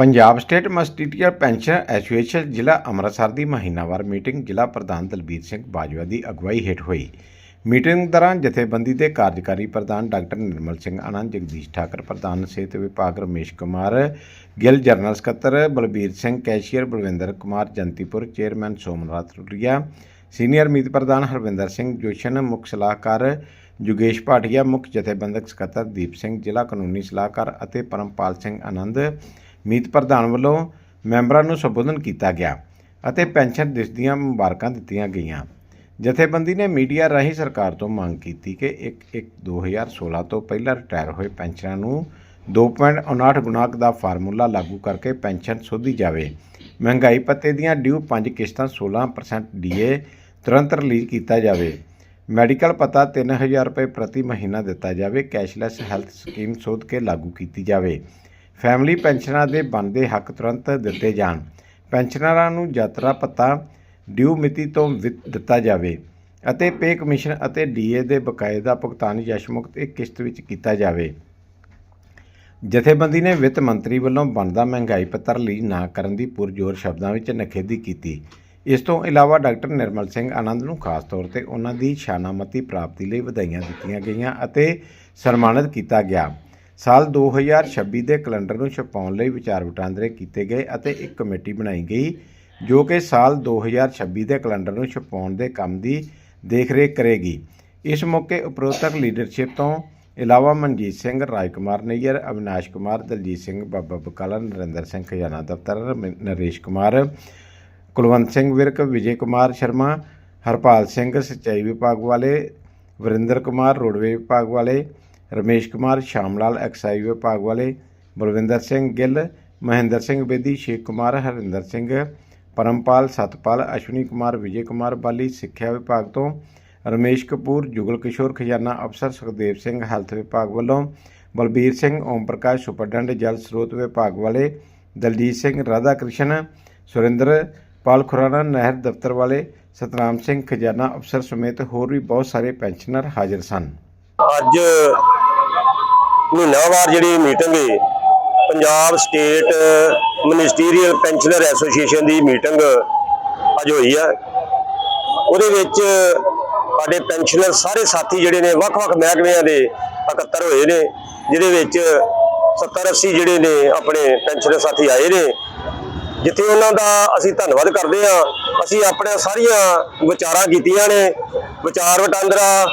Punjab state ministerial pension association ਜ਼ਿਲ੍ਹਾ ਅੰਮ੍ਰਿਤਸਰ ਦੀ ਮਹੀਨਾਵਾਰ meeting ਜ਼ਿਲ੍ਹਾ ਪ੍ਰਧਾਨ ਦਲਬੀਰ ਸਿੰਘ ਬਾਜਵਾ ਦੀ ਅਗਵਾਈ ਹੇਠ ਹੋਈ। ਮੀਟਿੰਗ ਦੌਰਾਨ ਜਥੇਬੰਦੀ ਦੇ ਕਾਰਜਕਾਰੀ ਪ੍ਰਧਾਨ ਡਾਕਟਰ ਨਿਰਮਲ ਸਿੰਘ ਆਨੰਦ, ਜਗਦੀਸ਼ ਠਾਕਰ ਪ੍ਰਧਾਨ, ਸਿਹਤ ਵਿਭਾਗ ਰਮੇਸ਼ ਕੁਮਾਰ, ਗਿੱਲ ਜਨਰਲ ਸਕੱਤਰ Balbir Singh, cashier Balwinder Kumar, Jantipur chairman Somnath Rudia senior ਮੀਤ ਪ੍ਰਧਾਨ ਹਰਵਿੰਦਰ ਸਿੰਘ ਜੋਸ਼ਨ, ਮੁੱਖ ਸਲਾਹਕਾਰ ਜੁਗੇਸ਼ ਭਾਟੀਆ, ਮੁੱਖ ਜਥੇਬੰਦਕ ਸਕੱਤਰ ਦੀਪ ਸਿੰਘ, ਜ਼ਿਲ੍ਹਾ ਕਾਨੂੰਨੀ ਸਲਾਹਕਾਰ ਅਤੇ ਪਰਮਪਾਲ ਸਿੰਘ ਆਨੰਦ ਮੀਤ ਪ੍ਰਧਾਨ ਵੱਲੋਂ ਮੈਂਬਰਾਂ ਨੂੰ ਸੰਬੋਧਨ ਕੀਤਾ ਗਿਆ ਅਤੇ ਪੈਨਸ਼ਨ ਦਿਵਸ ਦੀਆਂ ਮੁਬਾਰਕਾਂ ਦਿੱਤੀਆਂ ਗਈਆਂ। ਜਥੇਬੰਦੀ ਨੇ ਮੀਡੀਆ ਰਾਹੀਂ ਸਰਕਾਰ ਤੋਂ ਮੰਗ ਕੀਤੀ ਕਿ 1-1-2016 ਤੋਂ ਪਹਿਲਾਂ ਰਿਟਾਇਰ ਹੋਏ ਪੈਨਸ਼ਨਰਾਂ ਨੂੰ 2.59 ਗੁਣਾਕ ਦਾ ਫਾਰਮੂਲਾ ਲਾਗੂ ਕਰਕੇ ਪੈਨਸ਼ਨ ਸੋਧੀ ਜਾਵੇ। ਮਹਿੰਗਾਈ ਪੱਤੇ ਦੀਆਂ ਡਿਊ 5 ਕਿਸ਼ਤਾਂ 16% ਡੀਏ ਤੁਰੰਤ ਰਿਲੀਜ਼ ਕੀਤਾ ਜਾਵੇ। ਮੈਡੀਕਲ ਪਤਾ 3000 ਰੁਪਏ ਪ੍ਰਤੀ ਮਹੀਨਾ ਦਿੱਤਾ ਜਾਵੇ। ਕੈਸ਼ਲੈਸ ਹੈਲਥ ਸਕੀਮ ਸੋਧ ਕੇ ਲਾਗੂ ਕੀਤੀ ਜਾਵੇ। ਫੈਮਿਲੀ ਪੈਨਸ਼ਨਰਾਂ ਦੇ ਬਣਦੇ ਹੱਕ ਤੁਰੰਤ ਦਿੱਤੇ ਜਾਣ। ਪੈਨਸ਼ਨਰਾਂ ਨੂੰ ਯਾਤਰਾ ਭੱਤਾ ਡਿਊ ਮਿਤੀ ਤੋਂ ਵਿੱਤ ਦਿੱਤਾ ਜਾਵੇ ਅਤੇ ਪੇ ਕਮਿਸ਼ਨ ਅਤੇ ਡੀਏ ਦੇ ਬਕਾਏ ਦਾ ਭੁਗਤਾਨ ਯਸ਼ਮੁਕਤ ਇੱਕ ਕਿਸ਼ਤ ਵਿੱਚ ਕੀਤਾ ਜਾਵੇ। ਜਥੇਬੰਦੀ ਨੇ ਵਿੱਤ ਮੰਤਰੀ ਵੱਲੋਂ ਬਣਦਾ ਮਹਿੰਗਾਈ ਪੱਤਰ ਲਈ ਨਾ ਕਰਨ ਦੀ ਪੁਰਜ਼ੋਰ ਸ਼ਬਦਾਂ ਵਿੱਚ ਨਖੇਦੀ ਕੀਤੀ। ਇਸ ਤੋਂ ਇਲਾਵਾ ਡਾਕਟਰ ਨਿਰਮਲ ਸਿੰਘ ਆਨੰਦ ਨੂੰ ਖਾਸ ਤੌਰ ਤੇ ਉਹਨਾਂ ਦੀ ਸ਼ਾਨਾਮਤੀ ਪ੍ਰਾਪਤੀ ਲਈ ਵਧਾਈਆਂ ਦਿੱਤੀਆਂ ਗਈਆਂ ਅਤੇ ਸਨਮਾਨਿਤ ਕੀਤਾ ਗਿਆ। ਸਾਲ 2026 ਦੇ ਕੈਲੰਡਰ ਨੂੰ ਛਪਾਉਣ ਲਈ ਵਿਚਾਰ ਵਟਾਂਦਰੇ ਕੀਤੇ ਗਏ ਅਤੇ ਇੱਕ ਕਮੇਟੀ ਬਣਾਈ ਗਈ, ਜੋ ਕਿ ਸਾਲ 2026 ਦੇ ਕੈਲੰਡਰ ਨੂੰ ਛਪਾਉਣ ਦੇ ਕੰਮ ਦੀ ਦੇਖਰੇਖ ਕਰੇਗੀ। ਇਸ ਮੌਕੇ ਉਪਰੋਕਤ ਲੀਡਰਸ਼ਿਪ ਤੋਂ ਇਲਾਵਾ ਮਨਜੀਤ ਸਿੰਘ, ਰਾਜਕੁਮਾਰ ਨਈਅਰ, ਅਵਿਨਾਸ਼ ਕੁਮਾਰ, ਦਲਜੀਤ ਸਿੰਘ, ਬਾਬਾ ਬਕਾਲਾ, ਨਰਿੰਦਰ ਸਿੰਘ, ਖਜ਼ਾਨਾ ਦਫ਼ਤਰ ਨਰੇਸ਼ ਕੁਮਾਰ, ਕੁਲਵੰਤ ਸਿੰਘ ਵਿਰਕ, ਵਿਜੇ ਕੁਮਾਰ ਸ਼ਰਮਾ, ਹਰਪਾਲ ਸਿੰਘ, ਸਿੰਚਾਈ ਵਿਭਾਗ ਵਾਲੇ, ਵਰਿੰਦਰ ਕੁਮਾਰ, ਰੋਡਵੇ ਵਿਭਾਗ ਵਾਲੇ ਰਮੇਸ਼ ਕੁਮਾਰ ਸ਼ਾਮਲਾਲ ਐਕਸਾਈਜ਼ ਵਿਭਾਗ ਵਾਲੇ ਬਲਵਿੰਦਰ ਸਿੰਘ ਗਿੱਲ, ਮਹਿੰਦਰ ਸਿੰਘ ਬੇਦੀ, ਸ਼ੇਖ ਕੁਮਾਰ, ਹਰਿੰਦਰ ਸਿੰਘ, ਪਰਮਪਾਲ, ਸਤਪਾਲ, ਅਸ਼ਵਨੀ ਕੁਮਾਰ, ਵਿਜੇ ਕੁਮਾਰ ਬਾਲੀ, ਸਿੱਖਿਆ ਵਿਭਾਗ ਤੋਂ ਰਮੇਸ਼ ਕਪੂਰ, ਜੁਗਲ ਕਿਸ਼ੋਰ, ਖਜ਼ਾਨਾ ਅਫਸਰ ਸੁਖਦੇਵ ਸਿੰਘ, ਹੈਲਥ ਵਿਭਾਗ ਵੱਲੋਂ ਬਲਬੀਰ ਸਿੰਘ, ਓਮ ਪ੍ਰਕਾਸ਼, ਸੁਪਰਡੈਂਟ ਜਲ ਸਰੋਤ ਵਿਭਾਗ ਵਾਲੇ ਦਲਜੀਤ ਸਿੰਘ, ਰਾਧਾ ਕ੍ਰਿਸ਼ਨ, ਸੁਰਿੰਦਰ, ਪਾਲ ਖੁਰਾਨਾ, ਨਹਿਰ ਦਫ਼ਤਰ ਵਾਲੇ ਸਤਨਾਮ ਸਿੰਘ, ਖਜ਼ਾਨਾ ਅਫਸਰ ਸਮੇਤ ਹੋਰ ਵੀ ਬਹੁਤ ਸਾਰੇ ਪੈਨਸ਼ਨਰ ਹਾਜ਼ਰ ਸਨ। ਅੱਜ ਮਹੀਨਾਵਾਰ ਜਿਹੜੀ ਮੀਟਿੰਗ ਹੈ Punjab state ministerial pensioner association ਦੀ ਮੀਟਿੰਗ ਅੱਜ ਹੋਈ ਹੈ ਉਹਦੇ ਵਿੱਚ ਸਾਡੇ ਪੈਨਸ਼ਨਰ ਸਾਰੇ ਸਾਥੀ ਜਿਹੜੇ ਨੇ, ਵੱਖ-ਵੱਖ ਮਹਿਕਮਿਆਂ ਦੇ ਇਕੱਤਰ ਹੋਏ ਨੇ, ਜਿਹਦੇ ਵਿੱਚ 70 80 ਜਿਹੜੇ ਨੇ ਆਪਣੇ ਪੈਨਸ਼ਨਰ ਸਾਥੀ ਆਏ ਨੇ, ਜਿੱਥੇ ਉਹਨਾਂ ਦਾ ਅਸੀਂ ਧੰਨਵਾਦ ਕਰਦੇ ਹਾਂ। ਅਸੀਂ ਆਪਣੇ ਸਾਰੀਆਂ ਵਿਚਾਰਾਂ ਕੀਤੀਆਂ ਨੇ, ਵਿਚਾਰ ਵਟਾਂਦਰਾ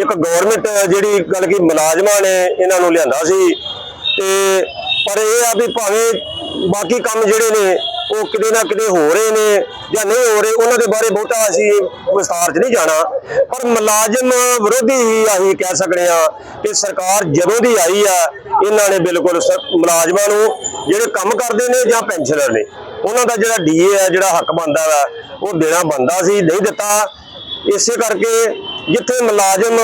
ਇੱਕ ਗਵਰਨਮੈਂਟ ਜਿਹੜੀ ਗੱਲ ਕੀ ਮੁਲਾਜ਼ਮਾਂ ਨੇ ਇਹਨਾਂ ਨੂੰ ਲਿਆਂਦਾ ਸੀ ਤੇ ਪਰ ਇਹ ਆ ਵੀ ਭਾਵੇਂ ਬਾਕੀ ਕੰਮ ਜਿਹੜੇ ਨੇ ਉਹ ਕਿਤੇ ਨਾ ਕਿਤੇ ਹੋ ਰਹੇ ਨੇ ਜਾਂ ਨਹੀਂ ਹੋ ਰਹੇ, ਉਹਨਾਂ ਦੇ ਬਾਰੇ ਬਹੁਤਾ ਅਸੀਂ ਵਿਸਥਾਰ 'ਚ ਨਹੀਂ ਜਾਣਾ। ਪਰ ਮੁਲਾਜ਼ਮ ਵਿਰੋਧੀ ਹੀ ਅਸੀਂ ਕਹਿ ਸਕਦੇ ਆ ਕਿ ਸਰਕਾਰ ਜਦੋਂ ਦੀ ਆਈ ਆ, ਇਹਨਾਂ ਨੇ ਬਿਲਕੁਲ ਸ- ਮੁਲਾਜ਼ਮਾਂ ਨੂੰ ਜਿਹੜੇ ਕੰਮ ਕਰਦੇ ਨੇ ਜਾਂ ਪੈਨਸ਼ਨਰ ਨੇ, ਉਹਨਾਂ ਦਾ ਜਿਹੜਾ ਡੀਏ ਹੈ ਜਿਹੜਾ ਹੱਕ ਬਣਦਾ ਵਾ, ਉਹ ਦੇਣਾ ਬਣਦਾ ਸੀ, ਨਹੀਂ ਦਿੱਤਾ। ਇਸੇ ਕਰਕੇ ਜਿੱਥੇ ਮੁਲਾਜ਼ਮ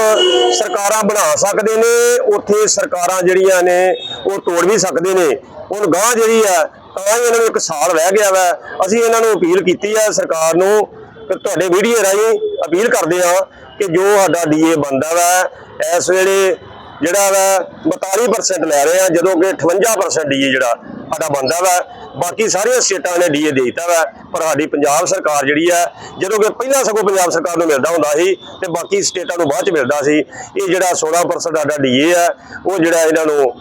ਸਰਕਾਰਾਂ ਬਣਾ ਸਕਦੇ ਨੇ, ਉੱਥੇ ਸਰਕਾਰਾਂ ਜਿਹੜੀਆਂ ਨੇ, ਉਹ ਤੋੜ ਵੀ ਸਕਦੇ ਨੇ। ਹੁਣ ਗਾਂ ਜਿਹੜੀ ਆ, ਤਾਂ ਹੀ ਇਹਨਾਂ ਨੂੰ ਇੱਕ ਸਾਲ ਰਹਿ ਗਿਆ ਵਾ। ਅਸੀਂ ਇਹਨਾਂ ਨੂੰ ਅਪੀਲ ਕੀਤੀ ਆ ਸਰਕਾਰ ਨੂੰ ਕਿ ਤੁਹਾਡੇ ਮੀਡੀਆ ਰਾਹੀਂ ਅਪੀਲ ਕਰਦੇ ਆ ਕਿ ਜੋ ਸਾਡਾ ਡੀਏ ਬੰਦਾ ਵਾ, ਇਸ ਵੇਲੇ ਜਿਹੜਾ ਵਾ 42% ਲੈ ਰਹੇ ਆ, ਜਦੋਂ ਕਿ 58% ਡੀਏ ਜਿਹੜਾ ਸਾਡਾ ਬੰਦਾ ਵਾ। ਬਾਕੀ ਸਾਰੀਆਂ ਸਟੇਟਾਂ ਨੇ ਡੀਏ ਦੇ ਦਿੱਤਾ ਵਾ, ਪਰ ਸਾਡੀ ਪੰਜਾਬ ਸਰਕਾਰ ਜਿਹੜੀ ਆ, ਜਦੋਂ ਕਿ ਪਹਿਲਾਂ ਸਗੋਂ ਪੰਜਾਬ ਸਰਕਾਰ ਨੂੰ ਮਿਲਦਾ ਹੁੰਦਾ ਸੀ ਤੇ ਬਾਕੀ ਸਟੇਟਾਂ ਨੂੰ ਬਾਅਦ ਚ ਮਿਲਦਾ ਸੀ, ਇਹ ਜਿਹੜਾ 16% ਸਾਡਾ ਡੀਏ ਆ, ਉਹ ਜਿਹੜਾ ਇਹਨਾਂ ਨੂੰ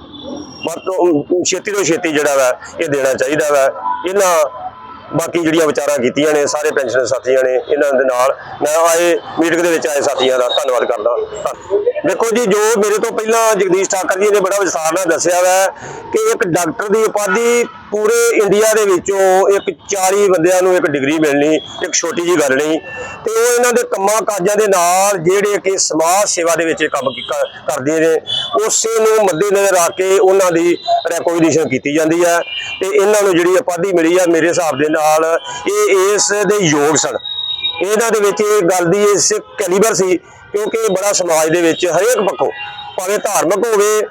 ਵੱਧ ਛੇਤੀ ਤੋਂ ਛੇਤੀ ਜਿਹੜਾ ਵਾ, ਇਹ ਦੇਣਾ ਚਾਹੀਦਾ ਵਾ। ਇਹਨਾਂ ਬਾਕੀ ਜਿਹੜੀਆਂ ਵਿਚਾਰਾਂ ਕੀਤੀਆਂ ਨੇ, ਸਾਰੇ ਪੈਨਸ਼ਨਰ ਸਾਥੀਆਂ ਨੇ, ਇਹਨਾਂ ਦੇ ਨਾਲ। ਮੈਂ ਆਏ ਮੀਟਿੰਗ ਦੇ ਵਿੱਚ ਆਏ ਸਾਥੀਆਂ ਦਾ ਧੰਨਵਾਦ ਕਰਦਾ। ਦੇਖੋ ਜੀ, ਜੋ ਮੇਰੇ ਤੋਂ ਪਹਿਲਾਂ ਜਗਦੀਸ਼ ਠਾਕਰ ਜੀ ਨੇ ਬੜਾ ਵਿਸਥਾਰ ਨਾਲ ਦੱਸਿਆ ਵਾ ਕਿ ਇੱਕ ਡਾਕਟਰ ਦੀ ਉਪਾਧੀ ਪੂਰੇ ਇੰਡੀਆ ਦੇ ਵਿੱਚੋਂ ਇੱਕ 40 ਬੰਦਿਆਂ ਨੂੰ ਇੱਕ ਡਿਗਰੀ ਮਿਲਣੀ, ਇੱਕ ਛੋਟੀ ਜੀ ਗੱਲ ਨਹੀਂ। ਤੇ ਉਹ ਇਹਨਾਂ ਦੇ ਕੰਮਾਂ ਕਾਜਾਂ ਦੇ ਨਾਲ ਜਿਹੜੇ ਕਿ ਸਮਾਜ ਸੇਵਾ ਦੇ ਵਿੱਚ ਕੰਮ ਕੀ- ਕਰਦੇ ਨੇ, ਉਸੇ ਨੂੰ ਮੱਦੇਨਜ਼ਰ ਰੱਖ ਕੇ ਉਹਨਾਂ ਦੀ ਰੈਕੋਗਨੀਸ਼ਨ ਕੀਤੀ ਜਾਂਦੀ ਹੈ ਤੇ ਇਹਨਾਂ ਨੂੰ ਜਿਹੜੀ ਉਪਾਧੀ ਮਿਲੀ ਆ ਮੇਰੇ ਹਿਸਾਬ ਦੇ ਨਾਲ, ਇਹ ਇਸ ਦੇ ਯੋਗ ਸਨ। ਇਹਨਾਂ ਦੇ ਵਿੱਚ ਇਹ ਗੱਲ ਦੀ ਇਸ ਕੈਲੀਬਰ ਸੀ ਕਿਉਂਕਿ ਬੜਾ ਸਮਾਜ ਦੇ ਵਿੱਚ ਹਰੇਕ ਪੱਖੋਂ ਭਾਵੇਂ ਧਾਰਮਿਕ ਹੋਵੇ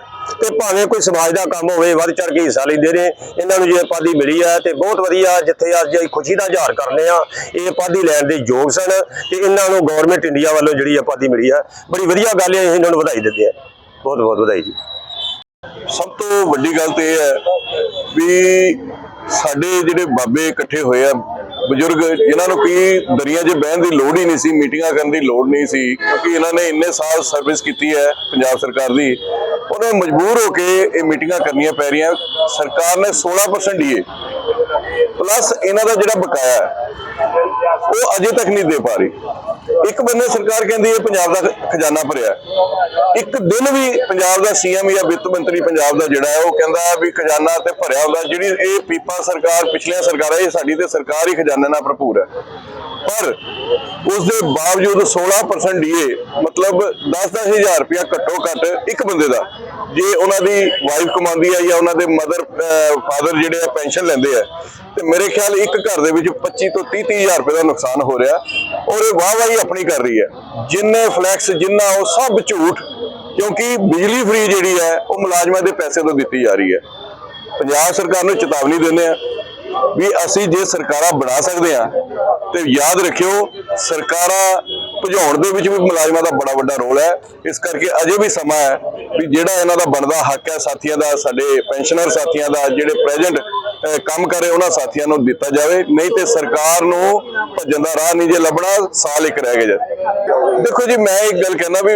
ਤੇ ਭਾਵੇਂ ਕੋਈ ਸਮਾਜ ਦਾ ਕੰਮ ਹੋਵੇ, ਵੱਧ ਚੜ ਕੇ ਹਿੱਸਾ ਲੈਂਦੇ ਨੇ। ਇਹਨਾਂ ਨੂੰ ਜੇ ਉਪਾਧੀ ਮਿਲੀ ਆ ਤੇ ਬਹੁਤ ਵਧੀਆ, ਜਿੱਥੇ ਅੱਜ ਅਸੀਂ ਖੁਸ਼ੀ ਦਾ ਇਜ਼ਹਾਰ ਕਰਨੇ ਆ, ਇਹ ਉਪਾਧੀ ਲੈਣ ਦੇ ਯੋਗ ਸਨ ਤੇ ਇਹਨਾਂ ਨੂੰ ਗਵਰਨਮੈਂਟ ਇੰਡੀਆ ਵੱਲੋਂ ਜਿਹੜੀ ਉਪਾਧੀ ਮਿਲੀ ਆ, ਬੜੀ ਵਧੀਆ ਗੱਲ ਹੈ ਇਹਨਾਂ ਨੂੰ ਵਧਾਈ ਦਿੰਦੇ ਆ। ਬਹੁਤ ਬਹੁਤ ਵਧਾਈ ਜੀ। ਸਭ ਤੋਂ ਵੱਡੀ ਗੱਲ ਤੇ ਇਹ ਹੈ ਵੀ ਸਾਡੇ ਜਿਹੜੇ ਬਾਬੇ ਇਕੱਠੇ ਹੋਏ ਆ, ਬਜ਼ੁਰਗ, ਜਿਨ੍ਹਾਂ ਨੂੰ ਕੀ ਦਰੀਆਂ 'ਚ ਬਹਿਣ ਦੀ ਲੋੜ ਹੀ ਨਹੀਂ ਸੀ, ਮੀਟਿੰਗਾਂ ਕਰਨ ਦੀ ਲੋੜ ਨਹੀਂ ਸੀ, ਕਿਉਂਕਿ ਇਹਨਾਂ ਨੇ ਇੰਨੇ ਸਾਲ ਸਰਵਿਸ ਕੀਤੀ ਹੈ ਪੰਜਾਬ ਸਰਕਾਰ ਦੀ, ਉਹਨਾਂ ਨੂੰ ਮਜਬੂਰ ਹੋ ਕੇ ਇਹ ਮੀਟਿੰਗਾਂ ਕਰਨੀਆਂ ਪੈ ਰਹੀਆਂ। ਸਰਕਾਰ ਨੇ 16% ਡੀਏ ਪਲੱਸ ਇਹਨਾਂ ਦਾ ਜਿਹੜਾ ਬਕਾਇਆ ਹੈ, ਉਹ ਅਜੇ ਤੱਕ ਨਹੀਂ ਦੇ ਪਾ ਰਹੀ। ਇੱਕ ਬੰਨੇ ਸਰਕਾਰ ਕਹਿੰਦੀ ਹੈ ਪੰਜਾਬ ਦਾ ਖਜ਼ਾਨਾ ਭਰਿਆ। ਇੱਕ ਦਿਨ ਵੀ ਪੰਜਾਬ ਦਾ ਸੀਐਮ ਜਾਂ ਵਿੱਤ ਮੰਤਰੀ ਪੰਜਾਬ ਦਾ ਜਿਹੜਾ ਹੈ, ਉਹ ਕਹਿੰਦਾ ਵੀ ਖਜ਼ਾਨਾ ਤੇ ਭਰਿਆ ਹੁੰਦਾ, ਜਿਹੜੀ ਇਹ ਪੀਪਾ ਸਰਕਾਰ, ਪਿਛਲੀਆਂ ਸਰਕਾਰਾਂ, ਇਹ ਸਾਡੀ ਤੇ ਸਰਕਾਰ ਹੀ ਖਜ਼ਾਨੇ ਨਾਲ ਭਰਪੂਰ ਹੈ। ਪਰ ਉਸ ਦੇ ਬਾਵਜੂਦ 16% ਡੀਏ ਮਤਲਬ 10-10 ਹਜ਼ਾਰ ਰੁਪਇਆ ਘੱਟੋ ਘੱਟ ਇੱਕ ਬੰਦੇ ਦਾ, ਜੇ ਉਹਨਾਂ ਦੀ ਵਾਈਫ ਕਮਾਉਂਦੀ ਹੈ ਜਾਂ ਉਹਨਾਂ ਦੇ ਮਦਰ ਫਾਦਰ ਜਿਹੜੇ ਆ ਪੈਨਸ਼ਨ ਲੈਂਦੇ ਆ ਤੇ ਮੇਰੇ ਖਿਆਲ ਇੱਕ ਘਰ ਦੇ ਵਿੱਚ 25 ਤੋਂ 30 30 ਹਜ਼ਾਰ ਰੁਪਏ ਦਾ ਨੁਕਸਾਨ ਹੋ ਰਿਹਾ ਔਰ ਇਹ ਵਾਹ ਵਾਹੀ ਆਪਣੀ ਕਰ ਰਹੀ ਹੈ। ਜਿੰਨੇ ਫਲੈਕਸ ਜਿੰਨਾ ਉਹ ਸਭ ਝੂਠ, ਕਿਉਂਕਿ ਬਿਜਲੀ ਫ੍ਰੀ ਜਿਹੜੀ ਹੈ, ਉਹ ਮੁਲਾਜ਼ਮਾਂ ਦੇ ਪੈਸੇ ਤੋਂ ਦਿੱਤੀ ਜਾ ਰਹੀ ਹੈ। ਪੰਜਾਬ ਸਰਕਾਰ ਨੂੰ ਚੇਤਾਵਨੀ ਦਿੰਦੇ ਆ ਵੀ ਅਸੀਂ ਜੇ ਸਰਕਾਰਾਂ ਬਣਾ ਸਕਦੇ ਆ ਤੇ ਯਾਦ ਰੱਖਿਓ, ਸਰਕਾਰਾਂ ਭਜਾਉਣ ਦੇ ਵਿੱਚ ਵੀ ਮੁਲਾਜ਼ਮਾਂ ਦਾ ਬੜਾ ਵੱਡਾ ਰੋਲ ਹੈ। ਇਸ ਕਰਕੇ ਅਜੇ ਵੀ ਸਮਾਂ ਹੈ ਵੀ ਜਿਹੜਾ ਇਹਨਾਂ ਦਾ ਬਣਦਾ ਹੱਕ ਹੈ, ਸਾਥੀਆਂ ਦਾ, ਸਾਡੇ ਪੈਨਸ਼ਨਰ ਸਾਥੀਆਂ ਦਾ, ਜਿਹੜੇ ਪ੍ਰੈਜ਼ੈਂਟ ਕੰਮ ਕਰ ਰਹੇ ਉਹਨਾਂ ਸਾਥੀਆਂ ਨੂੰ ਦਿੱਤਾ ਜਾਵੇ, ਨਹੀਂ ਤੇ ਸਰਕਾਰ ਨੂੰ ਭੱਜਣ ਦਾ ਰਾਹ ਨਹੀਂ ਜੇ ਲੱਭਣਾ, ਸਾਲ ਇੱਕ ਰਹਿ ਗਿਆ ਜੀ। ਦੇਖੋ ਜੀ, ਮੈਂ ਇੱਕ ਗੱਲ ਕਹਿਣਾ ਵੀ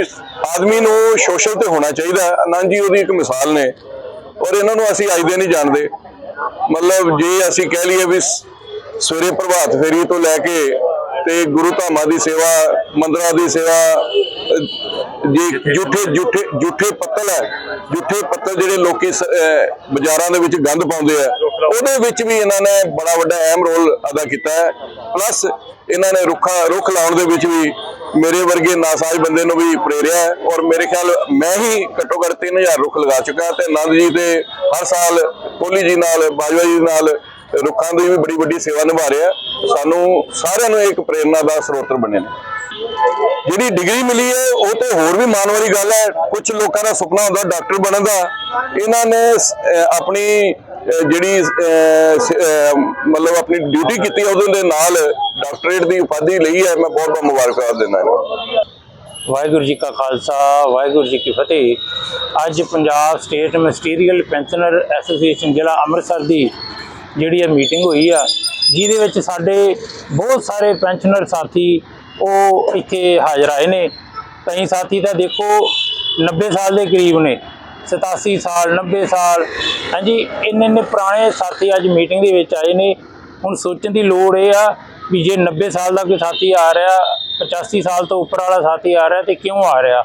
ਆਦਮੀ ਨੂੰ ਸੋਸ਼ਲ ਤੇ ਹੋਣਾ ਚਾਹੀਦਾ। ਆਨੰਦ ਜੀ ਉਹਦੀ ਇੱਕ ਮਿਸਾਲ ਨੇ। ਔਰ ਇਹਨਾਂ ਨੂੰ ਅਸੀਂ ਅੱਜ ਦੇ ਨਹੀਂ ਜਾਣਦੇ। ਮਤਲਬ ਜੇ ਅਸੀਂ ਕਹਿ ਲਈਏ ਵੀ ਸਵੇਰੇ ਪ੍ਰਭਾਤ ਫੇਰੀ ਤੋਂ ਲੈ ਕੇ ਤੇ ਗੁਰੂ ਧਾਮਾਂ ਦੀ ਸੇਵਾ, ਮੰਦਰਾਂ ਦੀ ਸੇਵਾ ਜੇ, ਜੁੱਠੇ ਜੁੱਠੇ ਜੁੱਠੇ ਪੱਤਲ ਹੈ। ਜੁੱਠੇ ਪੱਤਲ ਜਿਹੜੇ ਲੋਕੀ ਸ- ਬਾਜ਼ਾਰਾਂ ਦੇ ਵਿੱਚ ਗੰਦ ਪਾਉਂਦੇ ਆ। ਉਹਦੇ ਵਿੱਚ ਵੀ ਇਹਨਾਂ ਨੇ ਬੜਾ ਵੱਡਾ ਅਹਿਮ ਰੋਲ ਅਦਾ ਕੀਤਾ ਹੈ। ਪਲੱਸ ਇਹਨਾਂ ਨੇ ਰੁੱਖਾ, ਰੁੱਖ ਲਾਉਣ ਦੇ ਵਿੱਚ ਵੀ ਮੇਰੇ ਵਰਗੇ ਨਾਸਾਜ ਬੰਦੇ ਨੂੰ ਵੀ ਪ੍ਰੇਰਿਆ ਹੈ। ਔਰ ਮੇਰੇ ਖਿਆਲ ਮੈਂ ਹੀ ਘੱਟੋ ਘੱਟ 3000 ਰੁੱਖ ਲਗਾ ਚੁੱਕਾ ਤੇ ਆਨੰਦ ਜੀ ਤੇ ਹਰ ਸਾਲ ਕੋਹਲੀ ਜੀ ਨਾਲ, ਬਾਜਵਾ ਜੀ ਨਾਲ ਰੁੱਖਾਂ ਦੀ ਵੀ ਬੜੀ ਵੱਡੀ ਸੇਵਾ ਨਿਭਾ ਰਿਹਾ ਸਾਨੂੰ ਸਾਰਿਆਂ ਨੂੰ ਇੱਕ ਪ੍ਰੇਰਨਾ ਦਾ ਸਰੋਤਰ ਬਣੇ ਨੇ। ਜਿਹੜੀ ਡਿਗਰੀ ਮਿਲੀ ਹੈ, ਉਹ ਤੇ ਹੋਰ ਵੀ ਮਾਣ ਵਾਲੀ ਗੱਲ ਹੈ। ਕੁਝ ਲੋਕਾਂ ਦਾ ਸੁਪਨਾ ਹੁੰਦਾ, ਡਾਕਟਰ ਬਣਨ ਦਾ। ਇਹਨਾਂ ਨੇ ਆਪਣੀ ਜਿਹੜੀ ਮਤਲਬ ਆਪਣੀ ਡਿਊਟੀ ਕੀਤੀ ਉਹਦੇ ਦੇ ਨਾਲ ਡਾਕਟਰੇਟ ਦੀ ਉਪਾਧੀ ਲਈ ਹੈ। ਮੈਂ ਬਹੁਤ ਬਹੁਤ ਮੁਬਾਰਕਬਾਦ ਦਿੰਦਾ ਇਹਨਾਂ ਵਾਹਿਗੁਰੂ ਜੀ ਕਾ ਖਾਲਸਾ, ਵਾਹਿਗੁਰੂ ਜੀ ਕੀ ਫਤਿਹ। ਅੱਜ Punjab state ministerial pensioner association ਜ਼ਿਲ੍ਹਾ ਅੰਮ੍ਰਿਤਸਰ ਦੀ ਜਿਹੜੀ ਇਹ ਮੀਟਿੰਗ ਹੋਈ ਆ, ਜਿਹਦੇ ਵਿੱਚ ਸਾਡੇ ਬਹੁਤ ਸਾਰੇ ਪੈਨਸ਼ਨਰ ਸਾਥੀ ਉਹ ਇੱਥੇ ਹਾਜ਼ਰ ਆਏ ਨੇ। ਕਈ ਸਾਥੀ ਤਾਂ ਦੇਖੋ 90 ਸਾਲ ਦੇ ਕਰੀਬ ਨੇ 87 ਸਾਲ 90 ਸਾਲ, ਹਾਂਜੀ, ਇੰਨੇ ਇੰਨੇ ਪੁਰਾਣੇ ਸਾਥੀ ਅੱਜ ਮੀਟਿੰਗ ਦੇ ਵਿੱਚ ਆਏ ਨੇ। ਹੁਣ ਸੋਚਣ ਦੀ ਲੋੜ ਇਹ ਆ ਵੀ ਜੇ 90 ਸਾਲ ਦਾ ਕੋਈ ਸਾਥੀ ਆ ਰਿਹਾ 85 ਸਾਲ ਤੋਂ ਉੱਪਰ ਵਾਲਾ ਸਾਥੀ ਆ ਰਿਹਾ ਤੇ ਕਿਉਂ ਆ ਰਿਹਾ?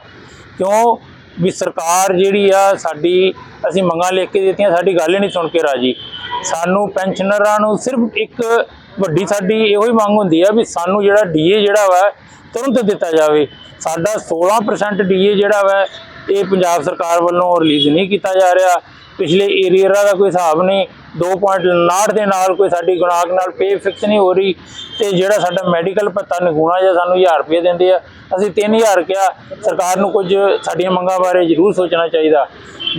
ਕਿਉਂ? ਵੀ ਸਰਕਾਰ ਜਿਹੜੀ ਆ ਸਾਡੀ, ਅਸੀਂ ਮੰਗਾਂ ਲਿਖ ਕੇ ਦਿੱਤੀਆਂ, ਸਾਡੀ ਗੱਲ ਹੀ ਨਹੀਂ ਸੁਣ ਕੇ ਰਾਜੀ। ਸਾਨੂੰ ਪੈਨਸ਼ਨਰਾਂ ਨੂੰ ਸਿਰਫ ਇੱਕ ਵੱਡੀ ਸਾਡੀ ਇਹੋ ਹੀ ਮੰਗ ਹੁੰਦੀ ਆ ਵੀ ਸਾਨੂੰ ਜਿਹੜਾ ਡੀਏ ਜਿਹੜਾ ਵਾ ਤੁਰੰਤ ਦਿੱਤਾ ਜਾਵੇ। ਸਾਡਾ 16% ਡੀਏ ਜਿਹੜਾ ਵਾ ਇਹ ਪੰਜਾਬ ਸਰਕਾਰ ਵੱਲੋਂ ਰਿਲੀਜ਼ ਨਹੀਂ ਕੀਤਾ ਜਾ ਰਿਹਾ। ਪਿਛਲੇ ਏਰੀਅਰਾਂ ਦਾ ਕੋਈ ਹਿਸਾਬ ਨਹੀਂ 2.59 ਦੇ ਨਾਲ ਕੋਈ ਸਾਡੀ ਗੁਣਾਕ ਨਾਲ ਪੇ ਫਿਕਸ ਨਹੀਂ ਹੋ ਰਹੀ ਤੇ ਜਿਹੜਾ ਸਾਡਾ ਮੈਡੀਕਲ ਭੱਤਾ ਨਿਗੂਣਾ ਜਾਂ ਸਾਨੂੰ 1000 ਰੁਪਏ ਦਿੰਦੇ ਆ, ਅਸੀਂ 3000 ਕਿਹਾ, ਸਰਕਾਰ ਨੂੰ ਕੁਝ ਸਾਡੀਆਂ ਮੰਗਾਂ ਬਾਰੇ ਜ਼ਰੂਰ ਸੋਚਣਾ ਚਾਹੀਦਾ।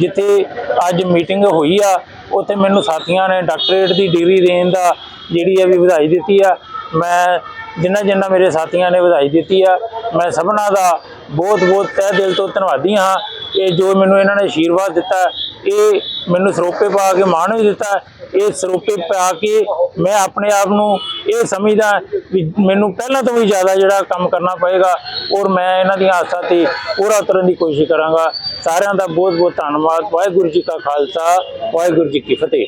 ਜਿੱਥੇ ਅੱਜ ਮੀਟਿੰਗ ਹੋਈ ਆ ਉੱਥੇ ਮੈਨੂੰ ਸਾਥੀਆਂ ਨੇ ਡਾਕਟਰੇਟ ਦੀ ਡਿਗਰੀ ਦੇਣ ਦਾ ਜਿਹੜੀ ਹੈ ਵੀ ਵਧਾਈ ਦਿੱਤੀ ਆ। ਮੈਂ ਜਿੰਨਾ ਜਿੰਨਾ ਮੇਰੇ ਸਾਥੀਆਂ ਨੇ ਵਧਾਈ ਦਿੱਤੀ ਆ, ਮੈਂ ਸਭਨਾਂ ਦਾ ਬਹੁਤ ਬਹੁਤ ਤਹਿ ਦਿਲ ਤੋਂ ਧੰਨਵਾਦੀ ਹਾਂ। ਇਹ ਜੋ ਮੈਨੂੰ ਇਹਨਾਂ ਨੇ ਆਸ਼ੀਰਵਾਦ ਦਿੱਤਾ ਇਹ ਮੈਨੂੰ ਸਰੋਪੇ ਪਾ ਕੇ ਮਾਣ ਵੀ ਦਿੱਤਾ। ਇਹ ਸਰੋਪੇ ਪਾ ਕੇ ਮੈਂ ਆਪਣੇ ਆਪ ਨੂੰ ਇਹ ਸਮਝਦਾ ਵੀ ਮੈਨੂੰ ਪਹਿਲਾਂ ਤੋਂ ਵੀ ਜ਼ਿਆਦਾ ਜਿਹੜਾ ਕੰਮ ਕਰਨਾ ਪਏਗਾ ਔਰ ਮੈਂ ਇਹਨਾਂ ਦੀਆਂ ਆਸਾਂ ਤੇ ਪੂਰਾ ਉਤਰਨ ਦੀ ਕੋਸ਼ਿਸ਼ ਕਰਾਂਗਾ। ਸਾਰਿਆਂ ਦਾ ਬਹੁਤ ਬਹੁਤ ਧੰਨਵਾਦ। ਵਾਹਿਗੁਰੂ ਜੀ ਕਾ ਖਾਲਸਾ, ਵਾਹਿਗੁਰੂ ਜੀ ਕੀ ਫਤਿਹ।